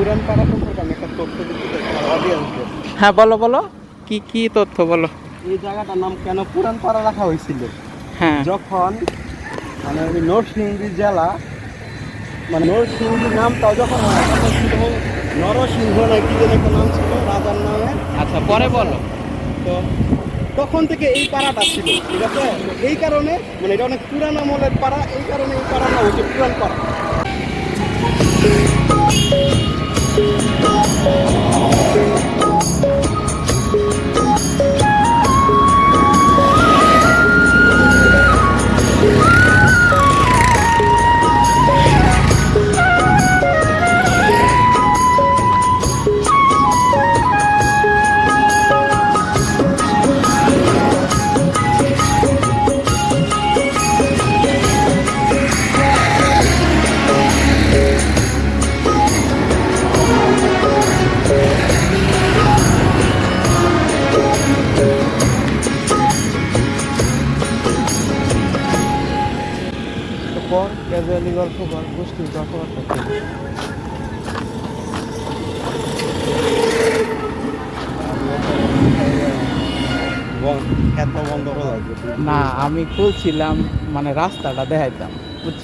পুরান পাড়া সম্পর্কে আমি একটা তথ্য দিতে অডিয়েন্সদের হ্যাঁ বলো বলো। কি কি তথ্য বলো। এই জায়গাটার নাম কেন পুরান পাড়া রাখা হয়েছিল? হ্যাঁ। যখন মানে ওই নরসিংদী জেলা মানে নরসিংদীর নামটাও যখন হয় তখন ছিল নরসিংহ না কি যেন একটা নাম ছিল রাজার নামে। আচ্ছা পরে বলো। তো তখন থেকে এই পাড়াটা ছিল ঠিক আছে? এই কারণে মানে এটা অনেক পুরান আমলের পাড়া এই কারণে এই পাড়ার নাম হচ্ছে পুরান পাড়া 你告。না, আমি খুলছিলাম মানে রাস্তাটা দেখাইতাম বুঝছ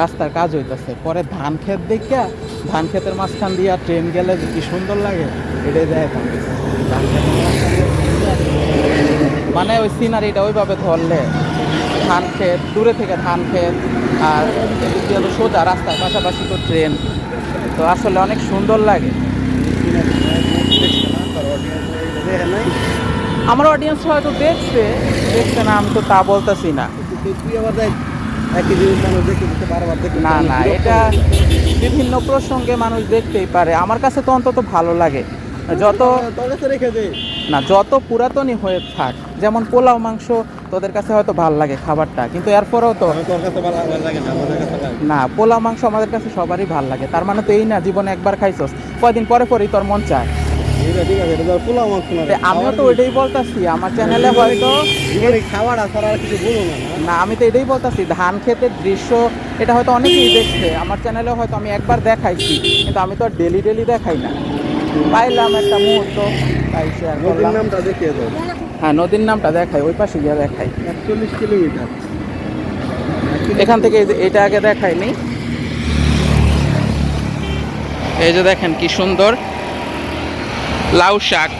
রাস্তার কাজ হইতাছে। পরে ধান ক্ষেত দেখা ধান ক্ষেতের মাঝখান দিয়া ট্রেন গেলে কি সুন্দর লাগে, এটাই দেখাইতাম। মানে ওই সিনারিটা ওইভাবে ধরলে, ধান ক্ষেত, দূরে থেকে ধান ক্ষেত আর দিয়ে হলো সোজা রাস্তার পাশাপাশি তো ট্রেন। তো আসলে অনেক সুন্দর লাগে। আমার অডিয়েন্স হয়তো দেখছে দেখছে না, আমি তো তা বলতেছি না। না না, এটা বিভিন্ন প্রসঙ্গে মানুষ দেখতেই পারে। আমার কাছে তো অন্তত ভালো লাগে। যত রেখে দে। না যত পুরাতনই হয়ে থাক যেমন পোলাও মাংস তোদের কাছে হয়তো ভালো লাগে খাবারটা কিন্তু এরপরেও তো না পোলাও মাংস আমাদের কাছে সবারই ভালো লাগে তার মানে তো এই না জীবনে একবার খাইছস কয়দিন পরে পরেই তোর মন চায়। আমিও তো ওইটাই বলতাছি আমার চ্যানেলে হয়তো ছাড়া আর কিছু বলো না না? না আমি তো এটাই বলতাছি ধান ক্ষেতের দৃশ্য এটা হয়তো অনেকেই দেখছে আমার চ্যানেলে হয়তো আমি একবার দেখাইছি কিন্তু আমি তো আর ডেলি ডেলি দেখাই না। পাইলাম একটা মুহূর্ত তাই শেয়ার নদীর করলাম। নামটা দেখিয়ে দাও। হ্যাঁ নদীর নামটা দেখাই ওই পাশে গিয়ে দেখাই। একচল্লিশ কিলোমিটার। এখান থেকে এটা আগে দেখাইনি। এই যে দেখেন কি সুন্দর লাউ শাক।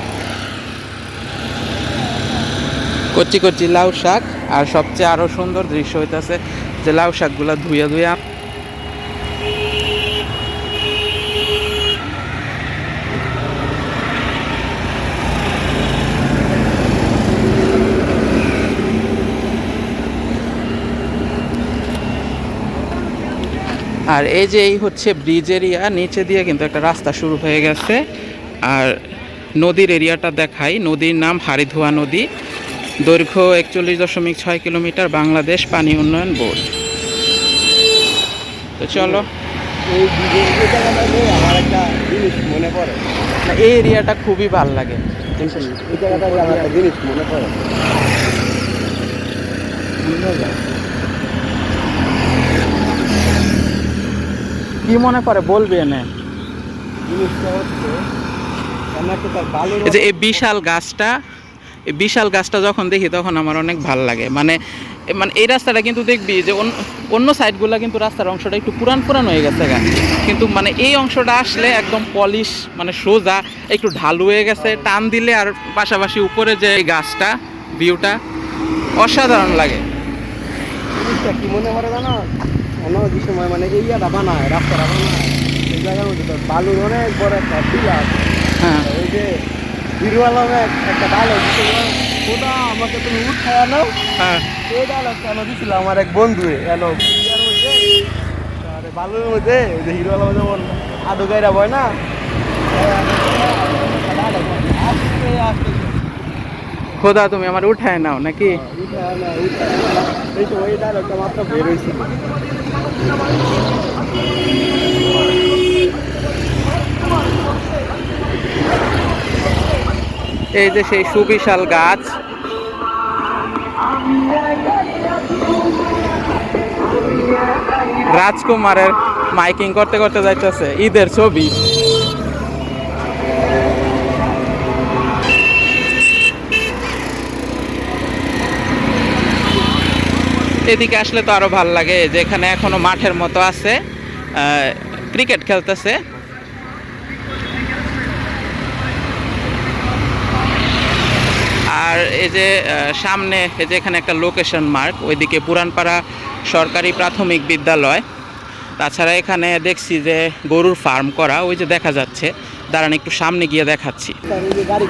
কচি কচি লাউ শাক আর সবচেয়ে আরও সুন্দর দৃশ্য হইতাছে যে লাউ শাকগুলা ধুইয়া ধুইয়া আর এই যে এই হচ্ছে ব্রিজ এরিয়া নিচে দিয়ে কিন্তু একটা রাস্তা শুরু হয়ে গেছে। আর নদীর এরিয়াটা দেখাই। নদীর নাম হারিধোয়া নদী। দৈর্ঘ্য একচল্লিশ দশমিক ছয় কিলোমিটার বাংলাদেশ পানি উন্নয়ন বোর্ড। তো চলো। এই মনে এরিয়াটা খুবই ভালো লাগে। এই জায়গাটাতে আমার একটা জিনিস মনে পড়ে। কি মনে করে বলবি এনে? এই যে এই বিশাল গাছটা এই বিশাল গাছটা যখন দেখি তখন আমার অনেক ভালো লাগে। মানে মানে এই রাস্তাটা কিন্তু দেখবি যে অন্য- অন্য সাইডগুলো কিন্তু রাস্তার অংশটা একটু পুরান পুরান হয়ে গেছে গা। কিন্তু মানে এই অংশটা আসলে একদম পলিশ মানে সোজা একটু ঢালু হয়ে গেছে টান দিলে আর পাশাপাশি উপরে যে এই গাছটা ভিউটা অসাধারণ লাগে। কি মনে পড়ে জানো? অন্য যে সময় মানে এই ইয়াটা বানায় রাস্তাটা বানায়। এই জায়গার মধ্যে বালুর অনেক বড় একটা টিলা আছে। হ্যাঁ। ওই যে বিরু আলমে একটা ডায়লগ খোদা আমাকে তুমি উঠায় আনো হ্যাঁ। এই ডায়লগ কেন দিছিল আমার এক বন্ধু এলো বালুর মধ্যে ওই যে হিরো আলম যেমন আদু গাইরা বয় না? আস্তে আস্তে খোদা তুমি আমার উঠায় নাও নাকি? আনো। এই সময় এই ডায়লগটা মাত্র বের হয়েছিল এই যে সেই সুবিশাল গাছ। রাজকুমারের মাইকিং করতে করতে যাইতেছে। ঈদের ছবি। এদিকে আসলে তো আরও ভালো লাগে, যেখানে এখনও মাঠের মতো আছে ক্রিকেট খেলতেছে। আর এই যে সামনে এই যে এখানে একটা লোকেশন মার্ক ওইদিকে পুরানপাড়া সরকারি প্রাথমিক বিদ্যালয়। তাছাড়া এখানে দেখছি যে গরুর ফার্ম করা, ওই যে দেখা যাচ্ছে। দাঁড়ান, একটু সামনে গিয়ে দেখাচ্ছি। যে গাড়ি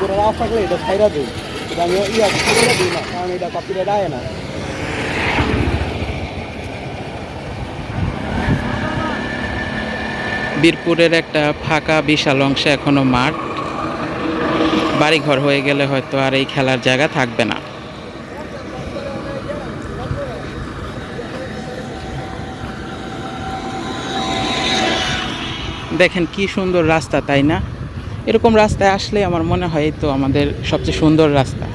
না। বীরপুরের একটা ফাঁকা বিশাল অংশে এখনও মাঠ। বাড়িঘর হয়ে গেলে হয়তো আর এই খেলার জায়গা থাকবে না। দেখেন কি সুন্দর রাস্তা, তাই না? এরকম রাস্তায় আসলে আমার মনে হয় তো আমাদের সবচেয়ে সুন্দর রাস্তা।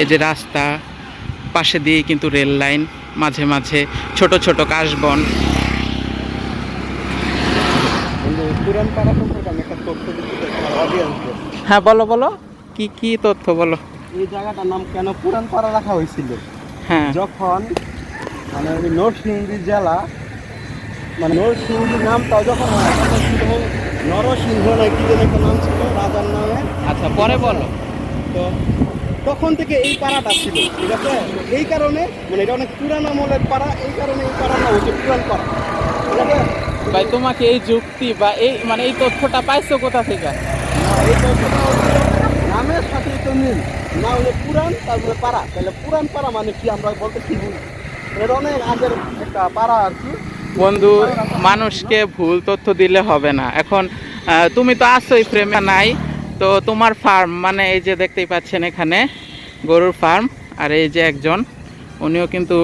এই যে রাস্তা, পাশে দিয়ে কিন্তু রেল লাইন। মাঝে মাঝে ছোট ছোট কাশবন। হ্যাঁ বলো বলো। কি কি তথ্য বলো? এই জায়গাটার নাম কেন পুরান পাড়া রাখা হয়েছিল? হ্যাঁ। যখন মানে নরসিংদী জেলা মানে নরসিংদীর নামটাও যখন নরসিংহ না কি যেন একটা নাম ছিল রাজার নামে। আচ্ছা পরে বলো। তো তখন থেকে এই পাড়াটা ছিল ঠিক আছে? এই কারণে মানে এটা অনেক পুরান আমলের পাড়া এই কারণে এই পাড়ার নাম হচ্ছে পুরান পাড়া ঠিক আছে? ভাই তোমাকে এই যুক্তি বা এই মানে এই তথ্যটা পাইছো কোথা থেকে? এই তথ্যটা নামের সাথে তো মিল না হলে পুরান তারপরে পাড়া। তাহলে পুরান পাড়া মানে কি আমরা বলতে কি বুঝি এটা অনেক আগের একটা পাড়া আর কি। বন্ধু মানুষকে ভুল তথ্য দিলে হবে না। এখন তুমি তো আসোই ফ্রেমে নাই। তো তোমার ফার্ম মানে এই যে দেখতেই পাচ্ছেন এখানে, গরুর ফার্ম আর এই যে একজন, উনিও কিন্তু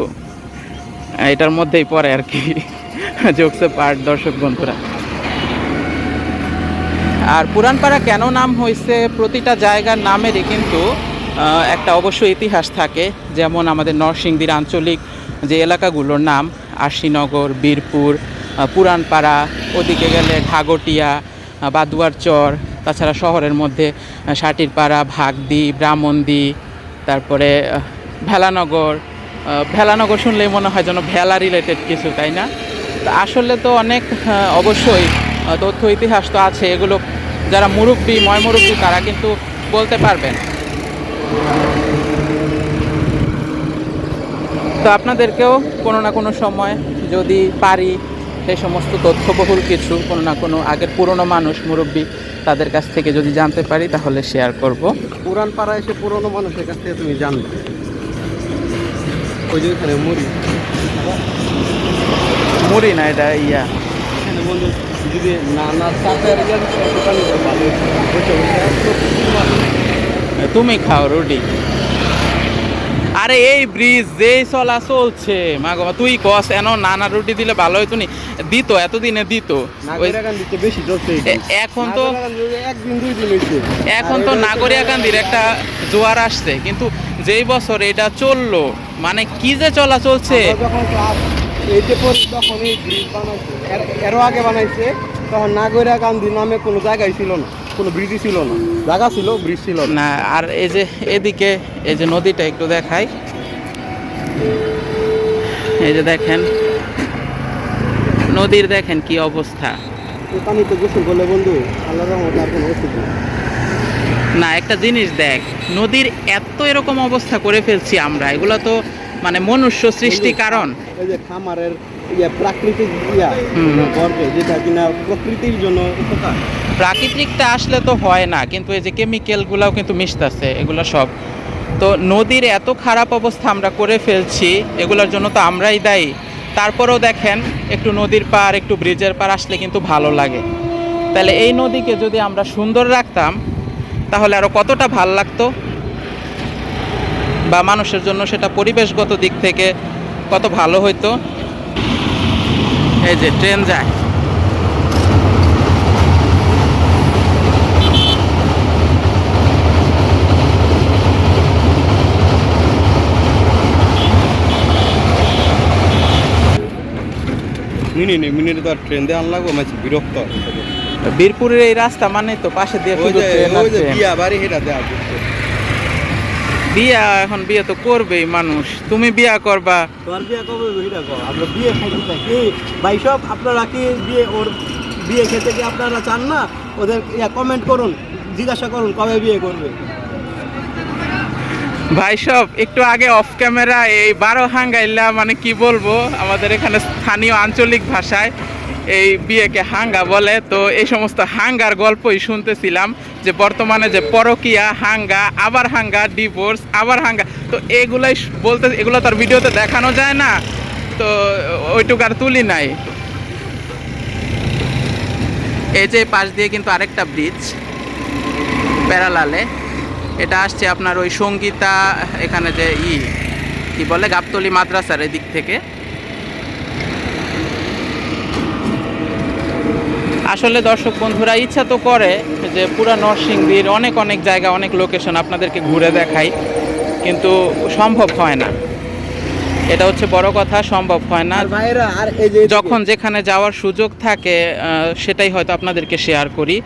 এটার মধ্যেই পড়ে আর কি। যোগসে পার্ট দর্শক বন্ধুরা। আর পুরানপাড়া কেন নাম হয়েছে প্রতিটা জায়গার নামেরই কিন্তু একটা অবশ্য ইতিহাস থাকে। যেমন আমাদের নরসিংদীর আঞ্চলিক যে এলাকাগুলোর নাম, আশিনগর, বীরপুর পুরানপাড়া, ওদিকে গেলে ঘাগটিয়া বাদুয়ার চর তাছাড়া শহরের মধ্যে সাটিরপাড়া, ভাগদি, ব্রাহ্মণদি, তারপরে ভেলানগর ভেলানগর শুনলেই মনে হয় যেন ভেলা রিলেটেড কিছু, তাই না? আসলে তো অনেক অবশ্যই তথ্য, ইতিহাস তো আছে, এগুলো যারা মুরব্বী, ময় মুরব্বী, তারা কিন্তু বলতে পারবেন। তো আপনাদেরকেও কোনো না কোনো সময় যদি পারি সেই সমস্ত তথ্যবহুল কিছু, কোনো না কোনো আগের পুরনো মানুষ, মুরব্বী তাদের কাছ থেকে যদি জানতে পারি তাহলে শেয়ার করব। পুরান পাড়া এসে পুরনো মানুষের কাছ থেকে তুমি জানবে। ওই যে ওইখানে মুড়ি। মুড়ি না এটা ইয়া। যদি নানা চাপের তুমি খাও রুটি। আরে এই ব্রিজ যেই চলা চলছে মা গো তুই কস এন নানা রুটি দিলে ভালো হইতো নি? দিত এতদিনে দিত। এখন তো এখন তো আর এটা- নাগরিয়াকান্দির একটা জোয়ার আসছে। কিন্তু যেই বছর এটা চলল মানে কি যে চলা চলছে? এরও আগে বানাইছে তখন নাগরিয়া গান্ধী নামে কোনো জায়গায় ছিল না। কোনো ব্রিজই ছিল না। জায়গা ছিল ব্রিজ ছিল না। আর এই যে এদিকে এই যে নদীটা একটু দেখাই। এই যে দেখেন নদীর দেখেন কি অবস্থা। এই পানিতে গোসল করলে বন্ধু আল্লাহ রহমত আর কোনো ওষুধ না একটা জিনিস দেখ নদীর এত এরকম অবস্থা করে ফেলছি আমরা এগুলো তো মানে মনুষ্য সৃষ্টি কারণ। এই যে খামারের ইয়া প্রাকৃতিক ইয়া যেটা কিনা প্রকৃতির জন্য উপকার। প্রাকৃতিকটা আসলে তো হয় না, কিন্তু এই যে কেমিক্যালগুলোও কিন্তু মিশতেছে, এগুলো সব। তো নদীর এত খারাপ অবস্থা আমরা করে ফেলছি, এগুলোর জন্য তো আমরাই দায়ী। তারপরেও দেখেন, একটু নদীর পার একটু ব্রিজের পার আসলে কিন্তু ভালো লাগে। তাহলে এই নদীকে যদি আমরা সুন্দর রাখতাম, তাহলে আরও কতটা ভালো লাগতো? বা মানুষের জন্য সেটা পরিবেশগত দিক থেকে কত ভালো হইতো? এই যে ট্রেন যায়। মিনিট মিনিটে তো আর ট্রেন দিয়ে আনলাগো মাঝে বিরক্ত বীরপুরের এই রাস্তা মানে তো পাশে দিয়ে শুধু। বিয়া বাড়ি এখন বিয়ে তো করবেই মানুষ। তুমি বিয়া করবা। তোর বিয়ে কবে এটা কর আমরা বিয়ে খাইতে চাই। কি? ভাই সব আপনারা কি বিয়ে ওর বিয়ে খেতে কি আপনারা চান না? ওদের ইয়া কমেন্ট করুন জিজ্ঞাসা করুন কবে বিয়ে করবে। ভাই, সব একটু আগে অফ ক্যামেরা এই বারো হাঙ্গাইলা মানে কি বলব, আমাদের এখানে স্থানীয় আঞ্চলিক ভাষায় এই বিয়েকে হাঙ্গা বলে। তো এই সমস্ত হাঙ্গার গল্পই শুনতেছিলাম যে বর্তমানে যে পরকিয়া, হাঙ্গা, আবার হাঙ্গা ডিভোর্স আবার হাঙ্গা। তো এগুলাই বলতে, এগুলো তার ভিডিওতে দেখানো যায় না। তো ওইটুকু আর তুলি নাই। এই যে পাশ দিয়ে কিন্তু আরেকটা ব্রিজ প্যারালালে। এটা আসছে আপনার ওই সঙ্গীতা এখানে যে ই কি বলে গাবতলি মাদ্রাসার এদিক থেকে। আসলে দর্শক বন্ধুরা ইচ্ছা তো করে যে পুরা নরসিংদীর অনেক অনেক জায়গা অনেক লোকেশন আপনাদেরকে ঘুরে দেখাই কিন্তু সম্ভব হয় না। এটা হচ্ছে বড় কথা সম্ভব হয় না। যখন যেখানে যাওয়ার সুযোগ থাকে সেটাই হয়তো আপনাদেরকে শেয়ার করি।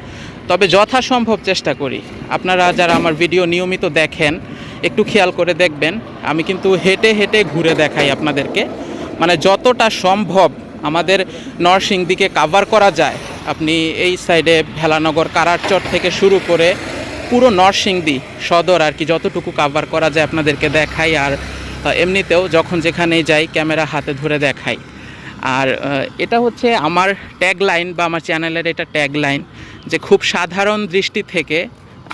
তবে যথাসম্ভব চেষ্টা করি। আপনারা যারা আমার ভিডিও নিয়মিত দেখেন, একটু খেয়াল করে দেখবেন। আমি কিন্তু হেঁটে হেঁটে ঘুরে দেখাই আপনাদেরকে। মানে যতটা সম্ভব আমাদের নরসিংদীকে কাভার করা যায়। আপনি এই সাইডে ভেলানগর, কারারচর থেকে শুরু করে পুরো নরসিংদী সদর আর কি যতটুকু কাভার করা যায় আপনাদেরকে দেখাই। আর এমনিতেও যখন যেখানেই যাই ক্যামেরা হাতে ধরে দেখাই। আর এটা হচ্ছে আমার ট্যাগ লাইন বা আমার চ্যানেলের এটা ট্যাগ লাইন যে খুব সাধারণ দৃষ্টি থেকে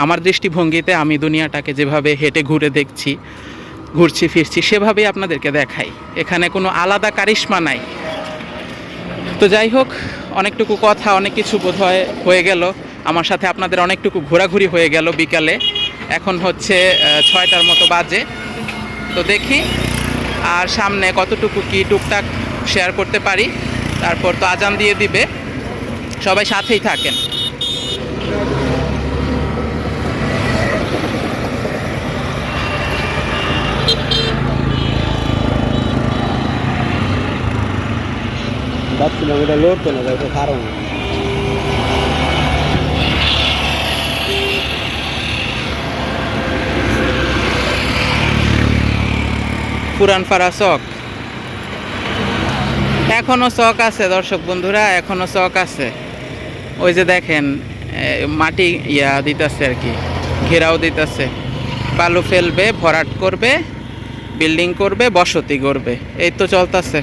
আমার দৃষ্টিভঙ্গিতে আমি দুনিয়াটাকে যেভাবে হেঁটে ঘুরে দেখছি, ঘুরছি, ফিরছি, সেভাবেই আপনাদেরকে দেখাই। এখানে কোনো আলাদা কারিশ্মা নাই। তো যাই হোক, অনেকটুকু কথা, অনেক কিছু বোধ হয় গেল। আমার সাথে আপনাদের অনেকটুকু ঘোরাঘুরি হয়ে গেল বিকালে। এখন হচ্ছে ছয়টার মতো বাজে। তো দেখি, আর সামনে কতটুকু কি টুকটাক শেয়ার করতে পারি। তারপর তো আজান দিয়ে দিবে। সবাই সাথেই থাকেন। এটা লড়তো না এটা কারণ পুরান পাড়া চক এখনও চক আছে, দর্শক বন্ধুরা, এখনও চক আছে। ওই যে দেখেন মাটি ইয়া দিতেছে আর কি, ঘেরাও দিতেছে। বালু ফেলবে, ভরাট করবে, বিল্ডিং করবে, বসতি করবে এই তো চলতেছে।